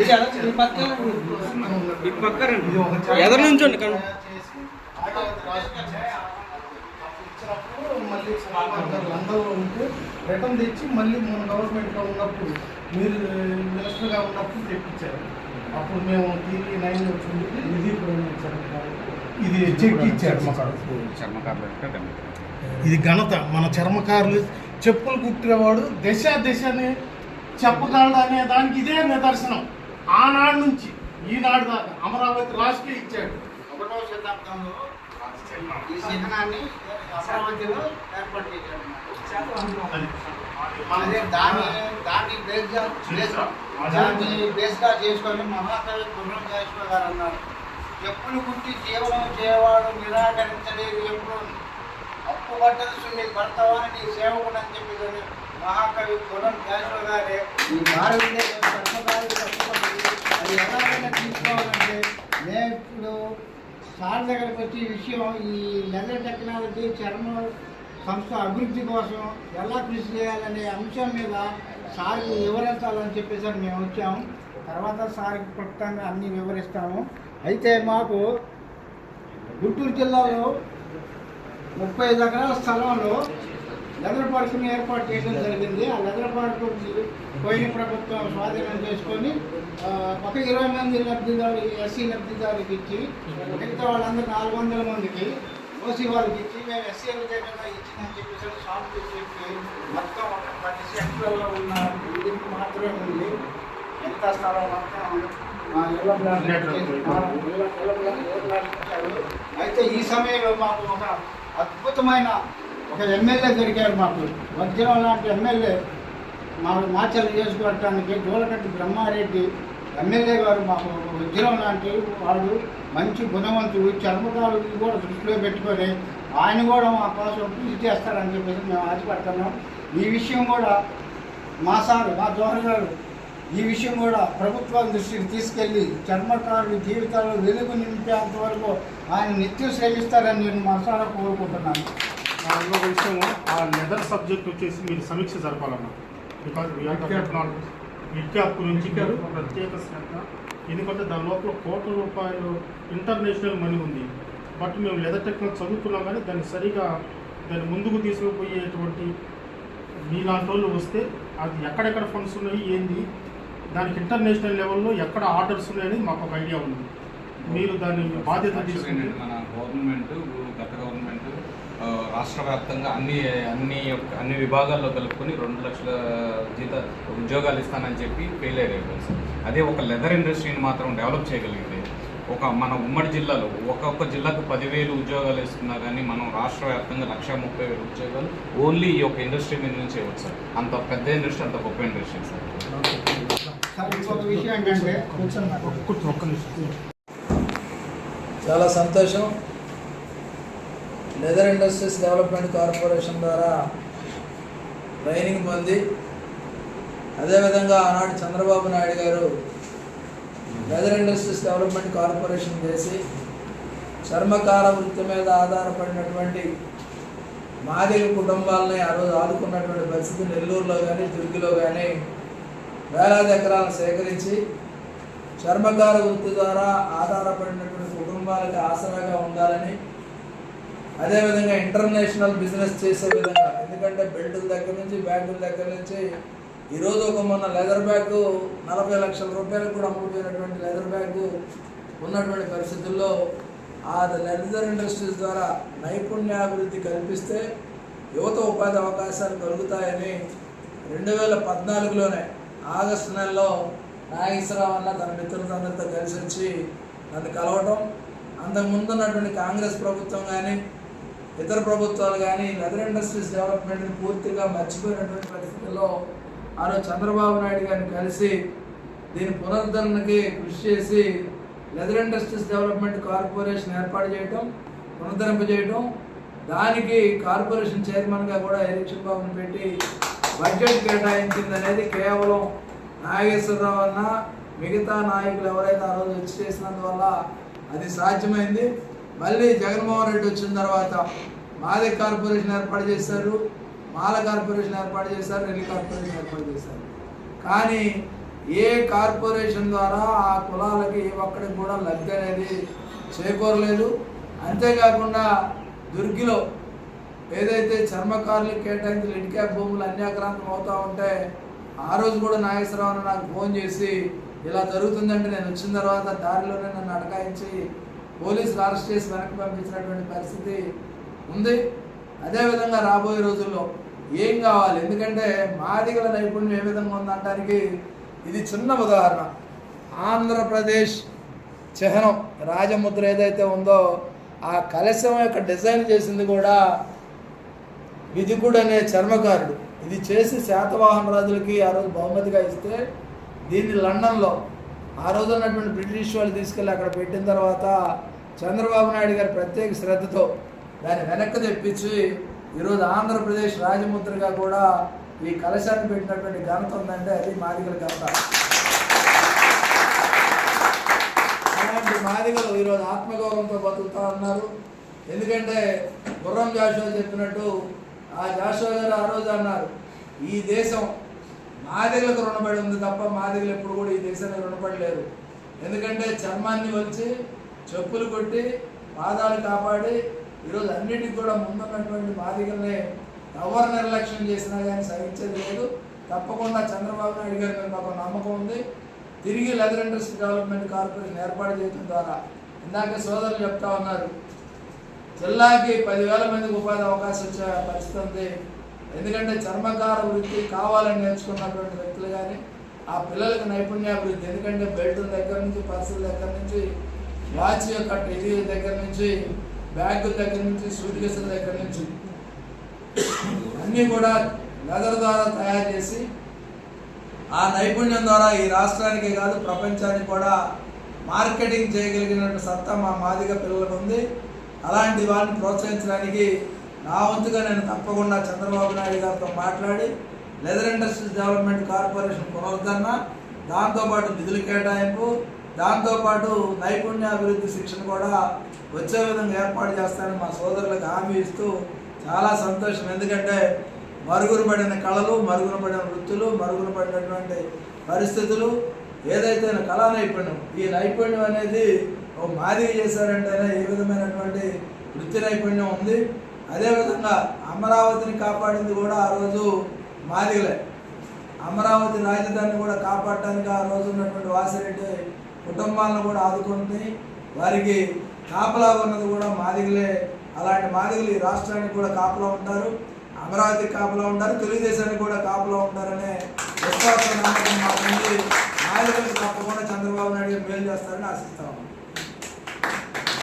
ఈ పక్కన ఎదరు నుంచోండి మళ్ళీ అందరూ ఉంటే రిటర్న్ తెచ్చి మళ్ళీ మన గవర్నమెంట్లో ఉన్నప్పుడు మీరు మినిస్టర్గా ఉన్నప్పుడు తెప్పించారు అప్పుడు మేము టీవీ నైన్ వచ్చింది ఇది ఇది చెక్ ఇచ్చారు ఇది ఘనత మన చర్మకారులు చెప్పులు కుట్టేవాడు దశ దశని చెప్పగలడు అనే దానికి ఇదే నిదర్శనం. ఆనాడు నుంచి ఈనాడు దాకా అమరావతి రాష్ట్రం ఇచ్చాడు. ఒకటో శతాబ్దంలో ఈ అమరావతిలో ఏర్పాటు. అదే. దాన్ని దాన్ని బేస్గా దాన్ని బేస్గా చేసుకొని మహాకవి పునర్జేశ్వర గారు అన్నారు. చెప్పులు కుట్టి జీవనం చేయవాడు నిరాకరించలేదు ఎప్పుడు. అప్పు పట్టదు సున్ని భర్తవాని నీ సేవకుడు అని చెప్పి మహాకవి పునర్జేశ్వర గారే. ఈ భారతదేశ అది ఎలాగైనా తీసుకోవాలంటే నేను ఇప్పుడు సార్ దగ్గరకు వచ్చి విషయం ఈ లెదర్ టెక్నాలజీ చర్మ సంస్థ అభివృద్ధి కోసం ఎలా కృషి చేయాలనే అంశం మీద సార్కి వివరించాలని చెప్పేసి మేము వచ్చాము తర్వాత సార్కి క్లుప్తంగా అన్నీ వివరిస్తాము. అయితే మాకు గుంటూరు జిల్లాలో ముప్పై ఐదు ఎకరాల స్థలంలో లెదర్ పార్కుని ఏర్పాటు చేయడం జరిగింది ఆ లెదర్ పార్కు పోయిన ప్రభుత్వం స్వాధీనం చేసుకొని ఒక ఇరవై మంది లబ్ధిదారు ఎస్సీ లబ్ధిదారులకు ఇచ్చి మిగతా వాళ్ళందరూ నాలుగు వందల మందికి ఓసీ వాళ్ళకి ఇచ్చి మేము ఎస్సీ దగ్గర ఇచ్చిందని చెప్పేసి షాప్ చెప్పి మొత్తం ఒక పది సెంట్లలో ఉన్న బిల్డింగ్ మాత్రమే ఉంది ఎంత స్థలం మొత్తం. అయితే ఈ సమయంలో మాకు ఒక అద్భుతమైన ఒక ఎమ్మెల్యే దొరికారు మాకు. వజ్రం లాంటి ఎమ్మెల్యే మాకు మాచల్ నియోజకవర్గానికి జోలకట్టి బ్రహ్మారెడ్డి ఎమ్మెల్యే గారు మాకు వజ్రం లాంటి వాడు మంచి గుణవంతుడు చర్మకాలు కూడా దృష్టిలో పెట్టుకొని ఆయన కూడా మా కోసం కృషి చేస్తారని చెప్పేసి మేము ఆశపడుతున్నాం. ఈ విషయం కూడా మా సార్ మా జోహర్ గారు ఈ విషయం కూడా ప్రభుత్వం దృష్టికి తీసుకెళ్ళి చర్మకారుడి జీవితాల్లో వెలుగు నింపేంత వరకు ఆయన నిత్యం శ్రమిస్తారని నేను మనసారా కోరుకుంటున్నాను. ఆ, ఇంకొక విషయం ఆ లెదర్ సబ్జెక్ట్ వచ్చేసి మీరు సమీక్ష జరపాలన్నా. బికాజ్ విద్యాప్ గురించి ప్రత్యేక శ్రద్ధ. ఎందుకంటే దాని లోపల కోట్ల రూపాయలు ఇంటర్నేషనల్ మనీ ఉంది. బట్ మేము లెదర్ టెక్నాలజీ చదువుతున్నాం కానీ దాన్ని సరిగా దాన్ని ముందుకు తీసుకుపోయేటువంటి మీలాంటి వాళ్ళు వస్తే అది ఎక్కడెక్కడ ఫండ్స్ ఉన్నాయి ఏంది? దానికి ఇంటర్నేషనల్ లెవెల్లో ఎక్కడ ఆర్డర్స్ ఉన్నాయని మాకు ఒక ఐడియా ఉంది. మీరు దాని బాధ్యత తీసుకుని ఏంటంటే మన గవర్నమెంట్ రాష్ట్ర వ్యాప్తంగా అన్ని అన్ని యొక్క- అన్ని విభాగాల్లో కలుపుకొని రెండు లక్షల జీత ఉద్యోగాలు ఇస్తానని చెప్పి ఫెయిల్ అయ్యారు సార్. అదే ఒక లెదర్ ఇండస్ట్రీని మాత్రం డెవలప్ చేయగలిగితే ఒక మన ఉమ్మడి జిల్లాలో ఒక్కొక్క జిల్లాకు పదివేలు ఉద్యోగాలు ఇస్తున్నా కానీ మనం రాష్ట్ర వ్యాప్తంగా లక్ష ముప్పై వేలు ఉద్యోగాలు ఓన్లీ ఈ యొక్క ఇండస్ట్రీ మీద నుంచి ఇవ్వచ్చు సార్. అంత పెద్ద ఇండస్ట్రీ అంత గొప్ప ఇండస్ట్రీ సార్. చాలా సంతోషం. లెదర్ ఇండస్ట్రీస్ డెవలప్మెంట్ కార్పొరేషన్ ద్వారా ట్రైనింగ్ పొంది అదేవిధంగా ఆనాడు చంద్రబాబు నాయుడు గారు లెదర్ ఇండస్ట్రీస్ డెవలప్మెంట్ కార్పొరేషన్ చేసి చర్మకార వృత్తి మీద ఆధారపడినటువంటి మాదిరి కుటుంబాలని ఆ రోజు ఆదుకున్నటువంటి పరిస్థితి నెల్లూరులో కానీ దుర్గిలో కానీ వేలాది ఎకరాలను సేకరించి చర్మకార వృత్తి ద్వారా ఆధారపడినటువంటి కుటుంబాలకు ఆసరాగా ఉండాలని అదేవిధంగా ఇంటర్నేషనల్ బిజినెస్ చేసే విధంగా. ఎందుకంటే బెల్టుల దగ్గర నుంచి బ్యాగుల దగ్గర నుంచి ఈరోజు ఒక మొన్న లెదర్ బ్యాగ్ నలభై లక్షల రూపాయలకు కూడా అమ్ముకుపోయినటువంటి లెదర్ బ్యాగ్ ఉన్నటువంటి పరిస్థితుల్లో ఆ లెదర్ ఇండస్ట్రీస్ ద్వారా నైపుణ్యాభివృద్ధి కల్పిస్తే యువత ఉపాధి అవకాశాలు కలుగుతాయని రెండు వేల పద్నాలుగులోనే ఆగస్టు నెలలో నాగేశ్వరరావు అన్న తన మిత్రులందరితో కలిసి వచ్చి నన్ను కలవటం. అంతకుముందు ఉన్నటువంటి కాంగ్రెస్ ప్రభుత్వం కానీ ఇతర ప్రభుత్వాలు కానీ లెదర్ ఇండస్ట్రీస్ డెవలప్మెంట్ని పూర్తిగా మర్చిపోయినటువంటి పరిస్థితుల్లో ఆ రోజు చంద్రబాబు నాయుడు గారిని కలిసి దీని పునరుద్ధరణకి కృషి చేసి లెదర్ ఇండస్ట్రీస్ డెవలప్మెంట్ కార్పొరేషన్ ఏర్పాటు చేయటం పునరుద్ధరింపజేయటం దానికి కార్పొరేషన్ చైర్మన్గా కూడా ఎలక్షన్ బాబును పెట్టి బడ్జెట్ కేటాయించింది అనేది కేవలం నాగేశ్వరరావు అన్న మిగతా నాయకులు ఎవరైతే ఆ రోజు వచ్చి చేసినందువల్ల అది సాధ్యమైంది. మళ్ళీ జగన్మోహన్ రెడ్డి వచ్చిన తర్వాత మాది కార్పొరేషన్ ఏర్పాటు చేశారు మాల కార్పొరేషన్ ఏర్పాటు చేశారు రెల్లి కార్పొరేషన్ ఏర్పాటు చేశారు. కానీ ఏ కార్పొరేషన్ ద్వారా ఆ కులాలకి ఏ ఒక్కడికి కూడా లబ్ధి అనేది చేకూరలేదు. అంతేకాకుండా దుర్గిలో ఏదైతే చర్మకారులకు కేటాయించిన ఇటుకా భూములు అన్యాక్రాంతం అవుతూ ఉంటే ఆ రోజు కూడా నాగేశ్వరరావు నాకు ఫోన్ చేసి ఇలా జరుగుతుందంటే నేను వచ్చిన తర్వాత దారిలోనే నన్ను అడకాయించి పోలీసులు అరెస్ట్ చేసి వెనక్కి పంపించినటువంటి పరిస్థితి ఉంది. అదేవిధంగా రాబోయే రోజుల్లో ఏం కావాలి? ఎందుకంటే మాదిగల నైపుణ్యం ఏ విధంగా ఉందంటానికి ఇది చిన్న ఉదాహరణ. ఆంధ్రప్రదేశ్ చిహ్నం రాజముద్ర ఏదైతే ఉందో ఆ కలశం యొక్క డిజైన్ చేసింది కూడా విధికుడు అనే చర్మకారుడు. ఇది చేసి శాతవాహన రాజులకి ఆ రోజు బహుమతిగా ఇస్తే దీన్ని లండన్లో ఆ రోజు ఉన్నటువంటి బ్రిటిష్ వాళ్ళు తీసుకెళ్ళి అక్కడ పెట్టిన తర్వాత చంద్రబాబు నాయుడు గారి ప్రత్యేక శ్రద్ధతో దాన్ని వెనక్కి తెప్పించి ఈరోజు ఆంధ్రప్రదేశ్ రాజముద్రగా కూడా ఈ కలశాన్ని పెట్టినటువంటి ఘనత ఉందంటే అది మాదిగల ఘనత. అలాంటి మాదిగలు ఈరోజు ఆత్మగౌరవంతో బతుకుతా ఉన్నారు. ఎందుకంటే గుర్రం జాషో చెప్పినట్టు ఆ జాషో గారు ఆ రోజు అన్నారు ఈ దేశం మాదిగలకు రుణపడి ఉంది తప్ప మాదిగలు ఎప్పుడు కూడా ఈ దేశానికి రుణపడలేదు. ఎందుకంటే చర్మాన్ని వచ్చి చెప్పులు కొట్టి పాదాలు కాపాడి ఈరోజు అన్నిటికి కూడా ముందున్నటువంటి మాదిగల్ని ఎవరు నిర్లక్ష్యం చేసినా కానీ సహించేది లేదు. తప్పకుండా చంద్రబాబు నాయుడు గారి మీద మాకు నమ్మకం ఉంది. తిరిగి లెదర్ ఇండస్ట్రీ డెవలప్మెంట్ కార్పొరేషన్ ఏర్పాటు చేయడం ద్వారా ఇందాక సోదరులు చెప్తా ఉన్నారు. జిల్లాకి పదివేల మందికి ఉపాధి అవకాశం వచ్చే పరిస్థితి ఉంది. ఎందుకంటే చర్మకార వృత్తి కావాలని నేర్చుకున్నటువంటి వ్యక్తులు కానీ ఆ పిల్లలకు నైపుణ్యాభివృద్ధి ఎందుకంటే బెల్ట్ దగ్గర నుంచి పర్సుల దగ్గర నుంచి వాచ్ యొక్క టెజీ దగ్గర నుంచి బ్యాగుల దగ్గర నుంచి సూట్ కేసుల దగ్గర నుంచి అన్నీ కూడా లెదర్ ద్వారా తయారు చేసి ఆ నైపుణ్యం ద్వారా ఈ రాష్ట్రానికి కాదు ప్రపంచానికి కూడా మార్కెటింగ్ చేయగలిగినటువంటి సత్తా మా మాదిగ పిల్లలకు ఉంది. అలాంటి వారిని ప్రోత్సహించడానికి నా వంతుగా నేను తప్పకుండా చంద్రబాబు నాయుడు గారితో మాట్లాడి లెదర్ ఇండస్ట్రీస్ డెవలప్మెంట్ కార్పొరేషన్ పునరుద్ధరణ దాంతోపాటు నిధుల కేటాయింపు దాంతోపాటు నైపుణ్యాభివృద్ధి శిక్షణ కూడా వచ్చే విధంగా ఏర్పాటు చేస్తానని మా సోదరులకు హామీ ఇస్తూ చాలా సంతోషం. ఎందుకంటే మరుగున పడిన కళలు మరుగున పడిన వృత్తులు మరుగున పడినటువంటి పరిస్థితులు ఏదైతే కళా నైపుణ్యం ఈ నైపుణ్యం అనేది ఓ మాదిరి చేశారంటేనే ఏ విధమైనటువంటి వృత్తి నైపుణ్యం ఉంది. అదేవిధంగా అమరావతిని కాపాడింది కూడా ఆ రోజు మాదిగలే. అమరావతి రాజధానిని కూడా కాపాడటానికి ఆ రోజు ఉన్నటువంటి వాసిరెడ్డి కుటుంబాలను కూడా ఆదుకుంది వారికి కాపలా ఉన్నది కూడా మాదిగలే అలాంటి మాదిగలు ఈ రాష్ట్రానికి కూడా కాపలా ఉంటారు. అమరావతి కాపలా ఉంటారు తెలుగుదేశానికి కూడా కాపలా ఉంటారనే విశ్వాసం నమ్మకం మాకుంది మాదిగలకు తప్పకుండా చంద్రబాబు నాయుడు మేలు చేస్తారని ఆశిస్తాము